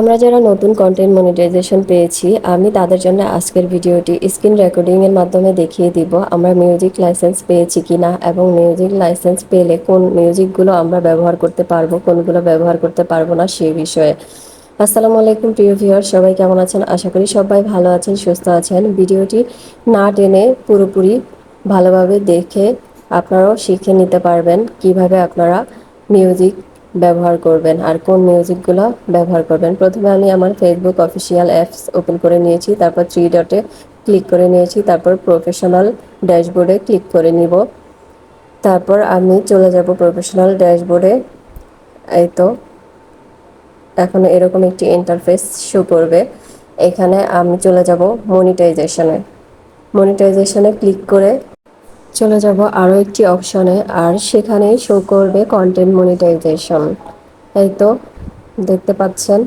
আমরা যারা নতুন কন্টেন্ট মনিটাইজেশন পেয়েছি, আমি তাদের জন্য আজকের ভিডিওটি স্ক্রিন রেকর্ডিংয়ের মাধ্যমে দেখিয়ে দিব, আমরা মিউজিক লাইসেন্স পেয়েছি কি না এবং মিউজিক লাইসেন্স পেলে কোন মিউজিকগুলো আমরা ব্যবহার করতে পারব, কোনগুলো ব্যবহার করতে পারব না সেই বিষয়ে। আসসালামু আলাইকুম প্রিয় ভিউয়ার সবাই কেমন আছেন? আশা করি সবাই ভালো আছেন, সুস্থ আছেন। ভিডিওটি না টেনে পুরোপুরি ভালোভাবে দেখে আপনারাও শিখে নিতে পারবেন কীভাবে আপনারা মিউজিক ব্যবহার করবেন আর কোন মিউজিকগুলো ব্যবহার করবেন। প্রথমে আমি আমার ফেসবুক অফিসিয়াল অ্যাপস ওপেন করে নিয়েছি, তারপর থ্রি ডটে ক্লিক করে নিয়েছি, তারপর প্রফেশনাল ড্যাশবোর্ডে ক্লিক করে নিব। তারপর আমি চলে যাব প্রফেশনাল ড্যাশবোর্ডে এই তো, এখন এরকম একটি ইন্টারফেস শো করবে। এখানে আমি চলে যাব মনিটাইজেশনে মনিটাইজেশনে ক্লিক করে চলে যাব আরও একটি অপশনে আর সেখানে শো করবে কন্টেন্ট মনিটাইজেশন এই তো, দেখতে পাচ্ছেন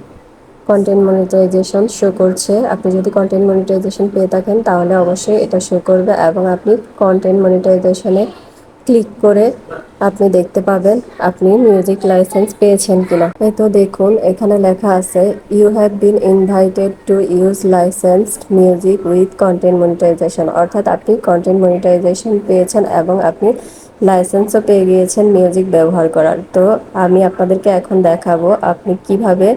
কন্টেন্ট মনিটাইজেশন শো করছে। আপনি যদি কন্টেন্ট মনিটাইজেশন পেয়ে থাকেন, তাহলে অবশ্যই এটা শো করবে এবং আপনি কন্টেন্ট মনিটাইজেশনে ক্লিক করে আপনি দেখতে পাবেন আপনি মিউজিক লাইসেন্স পেয়েছেন কিনা। এই তো দেখুন, এখানে লেখা আছে you have been invited to use licensed music with content monetisation অর্থাৎ আপনি কন্টেন্ট মনিটাইজেশন পেয়েছেন এবং আপনি লাইসেন্সও পেয়ে গিয়েছেন মিউজিক ব্যবহার করার। তো আমি আপনাদেরকে এখন দেখাবো আপনি কীভাবে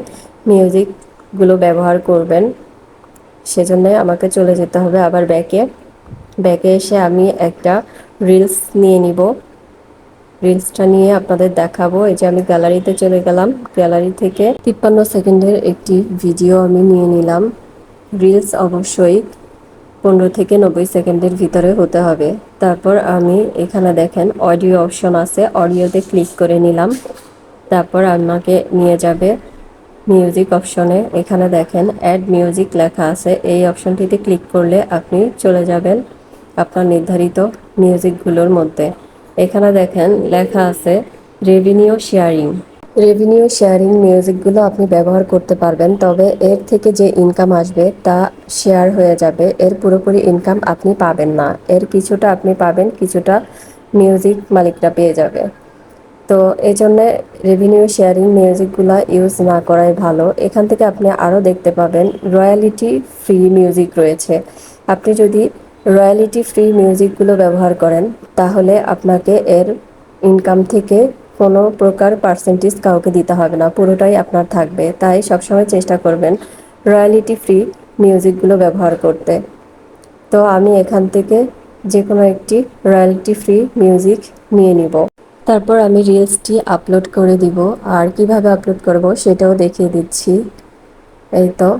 মিউজিকগুলো ব্যবহার করবেন। সেজন্য আমাকে চলে যেতে হবে আবার ব্যাকে ব্যাকে এসে আমি একটা রিলস নিয়ে নিব। রিলসটা নিয়ে আপনাদের দেখাবো। এই যে আমি গ্যালারিতে চলে গেলাম। গ্যালারি থেকে তিপ্পান্ন সেকেন্ডের একটি ভিডিও আমি নিয়ে নিলাম। রিলস অবশ্যই পনেরো থেকে নব্বই সেকেন্ডের ভিতরে হতে হবে। তারপর আমি এখানে দেখেন অডিও অপশন আছে। অডিওতে ক্লিক করে নিলাম। তারপর আমাকে নিয়ে যাবে মিউজিক অপশনে। এখানে দেখেন অ্যাড মিউজিক লেখা আছে। এই অপশনটিতে ক্লিক করলে আপনি চলে যাবেন। আপনার নির্ধারিত মিউজিকগুলোর মধ্যে। এখানে দেখেন লেখা আছে রেভিনিউ শেয়ারিং রেভিনিউ শেয়ারিং মিউজিকগুলো আপনি ব্যবহার করতে পারবেন, তবে এর থেকে যে ইনকাম আসবে তা শেয়ার হয়ে যাবে। এর পুরোপুরি ইনকাম আপনি পাবেন না। এর কিছুটা আপনি পাবেন, কিছুটা মিউজিক মালিকরা পেয়ে যাবে। তো এই জন্য রেভিনিউ শেয়ারিং মিউজিকগুলো ইউজ না করাই ভালো। এখান থেকে আপনি আরও দেখতে পাবেন রয়্যালিটি ফ্রি মিউজিক রয়েছে। আপনি যদি রয়্যালিটি ফ্রি মিউজিকগুলো ব্যবহার করেন, তাহলে আপনাকে এর ইনকাম থেকে কোনো প্রকার পার্সেন্টেজ কাউকে দিতে হবে না, পুরোটাই আপনার থাকবে। তাই সবসময় চেষ্টা করবেন রয়্যালিটি ফ্রি মিউজিকগুলো ব্যবহার করতে। তো আমি এখান থেকে যে কোনো একটি রয়্যালিটি ফ্রি মিউজিক নিয়ে নিব। তারপর আমি রিলসটি আপলোড করে দিব। আর কীভাবে আপলোড করব সেটাও দেখিয়ে দিচ্ছি। এই তো,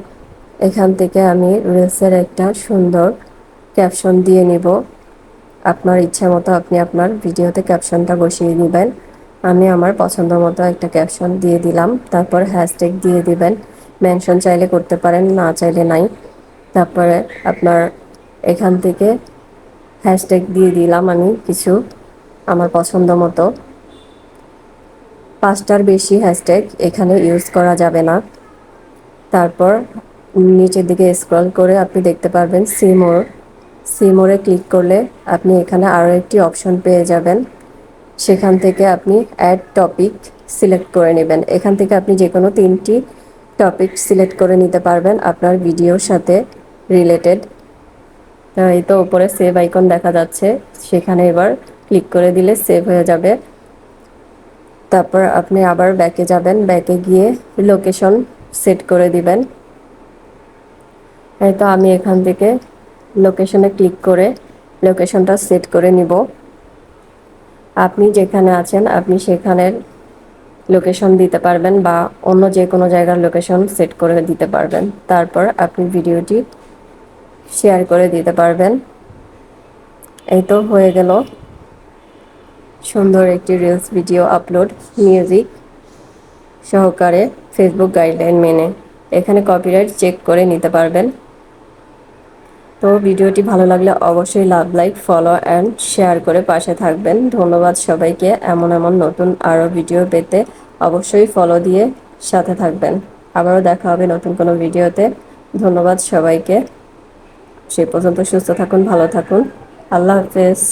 এখান থেকে আমি রিলসের একটা সুন্দর ক্যাপশন দিয়ে নেব। আপনার ইচ্ছা মতো আপনি আপনার ভিডিওতে ক্যাপশনটা বসিয়ে দিবেন। আমি আমার পছন্দ মতো একটা ক্যাপশন দিয়ে দিলাম। তারপর হ্যাশট্যাগ দিয়ে দিবেন। মেনশন চাইলে করতে পারেন, না চাইলে নাই। তারপরে আপনার এখান থেকে হ্যাশট্যাগ দিয়ে দিলাম আমি কিছু আমার পছন্দ মতো। পাঁচটার বেশি হ্যাশট্যাগ এখানে ইউজ করা যাবে না। তারপর নিচের দিকে স্ক্রল করে আপনি দেখতে পারবেন সিমোর সিমোরে ক্লিক করলে আপনি এখানে আরও একটি অপশন পেয়ে যাবেন। সেখান থেকে আপনি অ্যাড টপিক সিলেক্ট করে নেবেন। এখান থেকে আপনি যে কোনো তিনটি টপিক সিলেক্ট করে নিতে পারবেন আপনার ভিডিওর সাথে রিলেটেড এই তো উপরে সেভ আইকন দেখা যাচ্ছে। সেখানে এবার ক্লিক করে দিলে সেভ হয়ে যাবে। তারপর আপনি আবার ব্যাকে যাবেন। ব্যাকে গিয়ে লোকেশন সেট করে দিবেন। এই তো আমি এখান থেকে লোকেশনে ক্লিক করে লোকেশনটা সেট করে নিব। আপনি যেখানে আছেন, আপনি সেখানের লোকেশন দিতে পারবেন বা অন্য যে কোনো জায়গার লোকেশন সেট করে দিতে পারবেন। তারপর আপনি ভিডিওটি শেয়ার করে দিতে পারবেন। এই তো হয়ে গেল। সুন্দর একটি রিলস ভিডিও আপলোড মিউজিক সহকারে ফেসবুক গাইডলাইন মেনে। এখানে কপিরাইট চেক করে নিতে পারবেন। তো ভিডিওটি ভালো লাগলে অবশ্যই love, like, follow and share করে পাশে থাকবেন। ধন্যবাদ সবাইকে। এমন এমন নতুন আরও ভিডিও পেতে অবশ্যই ফলো দিয়ে সাথে থাকবেন। আবারও দেখা হবে নতুন কোনো ভিডিওতে। ধন্যবাদ সবাইকে। সে পর্যন্ত সুস্থ থাকুন, ভালো থাকুন। আল্লাহ হাফেজ।